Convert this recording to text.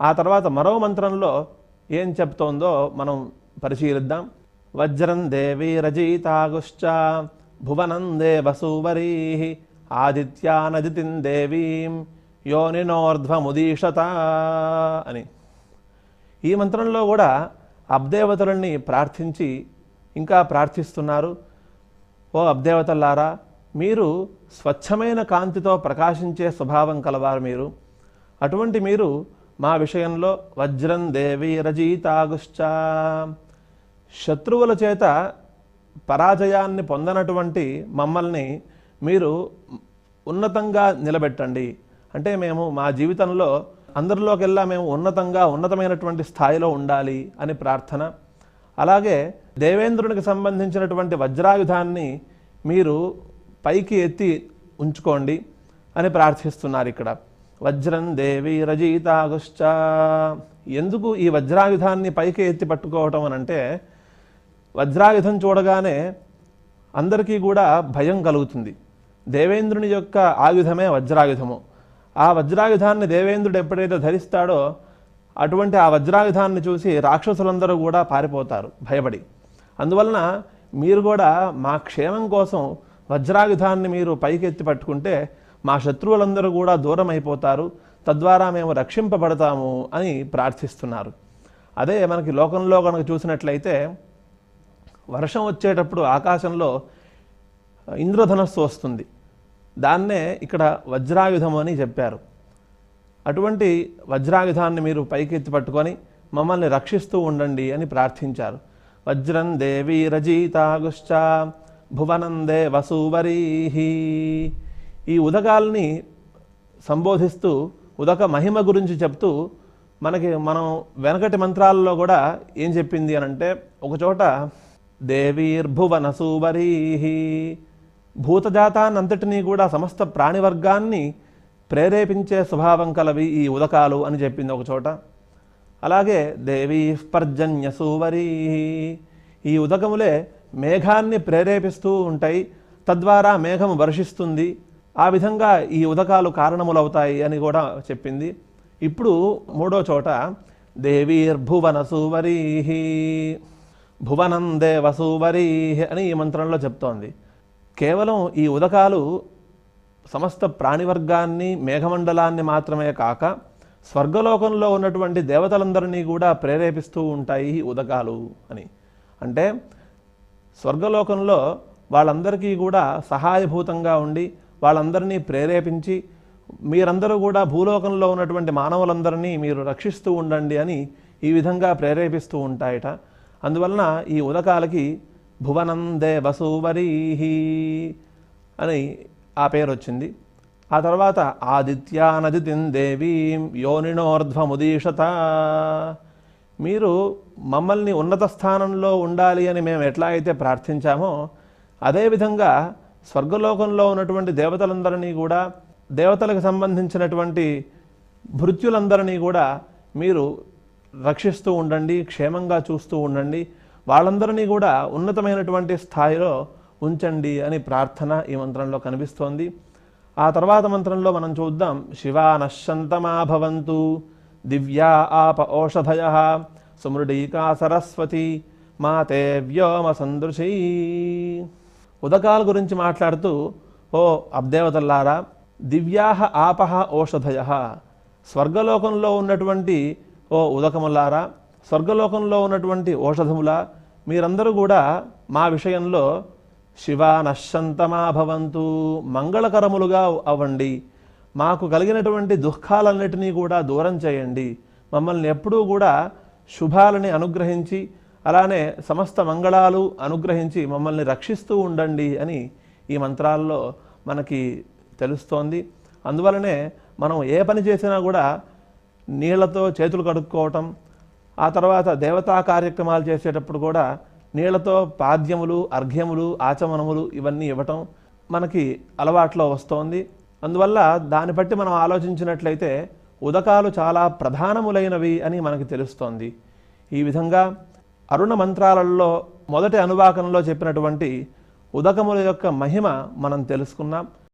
ఆ తర్వాత మరో మంత్రంలో ఏం చెప్తోందో మనం పరిశీలిద్దాం. వజ్రం దేవి రజీతాగుశ్చ భువనం దేవసూవరీ ఆదిత్యానదితిం దేవీం యోనినోర్ధ్వముదీషత అని. ఈ మంత్రంలో కూడా అబ్దేవతలని ప్రార్థించి ఇంకా ప్రార్థిస్తున్నారు. ఓ అబ్దేవతల్లారా మీరు స్వచ్ఛమైన కాంతితో ప్రకాశించే స్వభావం కలవారు మీరు. అటువంటి మీరు మా విషయంలో వజ్రం దేవి రజీతాగుశ్చ. శత్రువుల చేత పరాజయాన్ని పొందనటువంటి మమ్మల్ని మీరు ఉన్నతంగా నిలబెట్టండి. అంటే మేము మా జీవితంలో అందరిలోకెల్లా మేము ఉన్నతంగా ఉన్నతమైనటువంటి స్థాయిలో ఉండాలి అని ప్రార్థన. అలాగే దేవేంద్రునికి సంబంధించినటువంటి వజ్రాయుధాన్ని మీరు పైకి ఎత్తి ఉంచుకోండి అని ప్రార్థిస్తున్నారు ఇక్కడ. వజ్రం దేవి రజీతాగుశ్చ. ఎందుకు ఈ వజ్రాయుధాన్ని పైకి ఎత్తి పట్టుకోవటం అని అంటే వజ్రాయుధం చూడగానే అందరికీ కూడా భయం కలుగుతుంది. దేవేంద్రుని యొక్క ఆయుధమే వజ్రాయుధము. ఆ వజ్రాయుధాన్ని దేవేంద్రుడు ఎప్పుడైతే ధరిస్తాడో అటువంటి ఆ వజ్రాయుధాన్ని చూసి రాక్షసులందరూ కూడా పారిపోతారు భయపడి. అందువలన మీరు కూడా మా క్షేమం కోసం వజ్రాయుధాన్ని మీరు పైకెత్తి పట్టుకుంటే మా శత్రువులందరూ కూడా దూరం అయిపోతారు తద్వారా మేము రక్షింపబడతాము అని ప్రార్థిస్తున్నారు. అదే మనకి లోకంలో కనుక చూసినట్లయితే వర్షం వచ్చేటప్పుడు ఆకాశంలో ఇంద్రధనస్సు వస్తుంది. దాన్నే ఇక్కడ వజ్రాయుధం అని చెప్పారు. అటువంటి వజ్రాయుధాన్ని మీరు పైకెత్తి పట్టుకొని మమ్మల్ని రక్షిస్తూ ఉండండి అని ప్రార్థించారు. వజ్రం దేవి రజీతాగుశ్చ భువనం దే ఈ ఉదకాల్ని సంబోధిస్తూ ఉదక మహిమ గురించి చెప్తూ మనకి మనం వెనకటి మంత్రాల్లో కూడా ఏం చెప్పింది అని అంటే ఒకచోట దేవీర్భువన సూవరీహి భూతజాతాన్నంతటినీ కూడా సమస్త ప్రాణివర్గాన్ని ప్రేరేపించే స్వభావం కలవి ఈ ఉదకాలు అని చెప్పింది ఒకచోట అలాగే దేవీ పర్జన్య సూవరీహి ఈ ఉదకములే మేఘాన్ని ప్రేరేపిస్తూ ఉంటాయి. తద్వారా మేఘము వర్షిస్తుంది. ఆ విధంగా ఈ ఉదకాలు కారణములవుతాయి అని కూడా చెప్పింది. ఇప్పుడు మూడో చోట దేవీర్భువన సూవరీ భువనం దేవసూవరీ అని ఈ మంత్రంలో చెప్తోంది. కేవలం ఈ ఉదకాలు సమస్త ప్రాణివర్గాన్ని మేఘమండలాన్ని మాత్రమే కాక స్వర్గలోకంలో ఉన్నటువంటి దేవతలందరినీ కూడా ప్రేరేపిస్తూ ఉంటాయి ఈ ఉదకాలు అని. అంటే స్వర్గలోకంలో వాళ్ళందరికీ కూడా సహాయభూతంగా ఉండి వాళ్ళందరినీ ప్రేరేపించి మీరందరూ కూడా భూలోకంలో ఉన్నటువంటి మానవులందరినీ మీరు రక్షిస్తూ ఉండండి అని ఈ విధంగా ప్రేరేపిస్తూ ఉంటాయట. అందువలన ఈ ఉదకాలకి భువనం దేవసూవరీహి అని ఆ పేరు వచ్చింది ఆ తర్వాత ఆదిత్యానదితిన్ దేవీం యోనినోర్ధ్వముదీషత. మీరు మమ్మల్ని ఉన్నత స్థానంలో ఉండాలి అని మేము ఎట్లా అయితే ప్రార్థించామో అదేవిధంగా స్వర్గలోకంలో ఉన్నటువంటి దేవతలందరినీ కూడా దేవతలకు సంబంధించినటువంటి భృత్యులందరినీ కూడా మీరు రక్షిస్తూ ఉండండి క్షేమంగా చూస్తూ ఉండండి. వాళ్ళందరినీ కూడా ఉన్నతమైనటువంటి స్థాయిలో ఉంచండి అని ప్రార్థన ఈ మంత్రంలో కనిపిస్తోంది. ఆ తర్వాత మంత్రంలో మనం చూద్దాం. శివా నశ్శంతమాభవంతు దివ్యా ఆప ఓషధయ సుమృడీకా సరస్వతి మాతే వ్యోమ సందృశీ. ఉదకాల గురించి మాట్లాడుతూ ఓ అబ్దేవతల్లారా దివ్యాహ ఆపహ ఓషధయ. స్వర్గలోకంలో ఉన్నటువంటి ఓ ఉదకములారా స్వర్గలోకంలో ఉన్నటువంటి ఓషధముల మీరందరూ కూడా మా విషయంలో శివ నశ్యంతమా భవంతు మంగళకరములుగా అవ్వండి. మాకు కలిగినటువంటి దుఃఖాలన్నిటినీ కూడా దూరం చేయండి. మమ్మల్ని ఎప్పుడూ కూడా శుభాలని అనుగ్రహించి అలానే సమస్త మంగళాలు అనుగ్రహించి మమ్మల్ని రక్షిస్తూ ఉండండి అని ఈ మంత్రాల్లో మనకి తెలుస్తోంది. అందువలనే మనం ఏ పని చేసినా కూడా నీళ్ళతో చేతులు కడుక్కోవటం ఆ తర్వాత దేవతా కార్యక్రమాలు చేసేటప్పుడు కూడా నీళ్ళతో పాద్యములు అర్ఘ్యములు ఆచమనములు ఇవన్నీ ఇవ్వటం మనకి అలవాట్లో వస్తోంది. అందువల్ల దాన్ని బట్టి మనం ఆలోచించినట్లయితే ఉదకాలు చాలా ప్రధానములైనవి అని మనకి తెలుస్తోంది. ఈ విధంగా అరుణ మంత్రాలలో మొదటి అనువాకంలో చెప్పినటువంటి ఉదకముల యొక్క మహిమ మనం తెలుసుకున్నాం.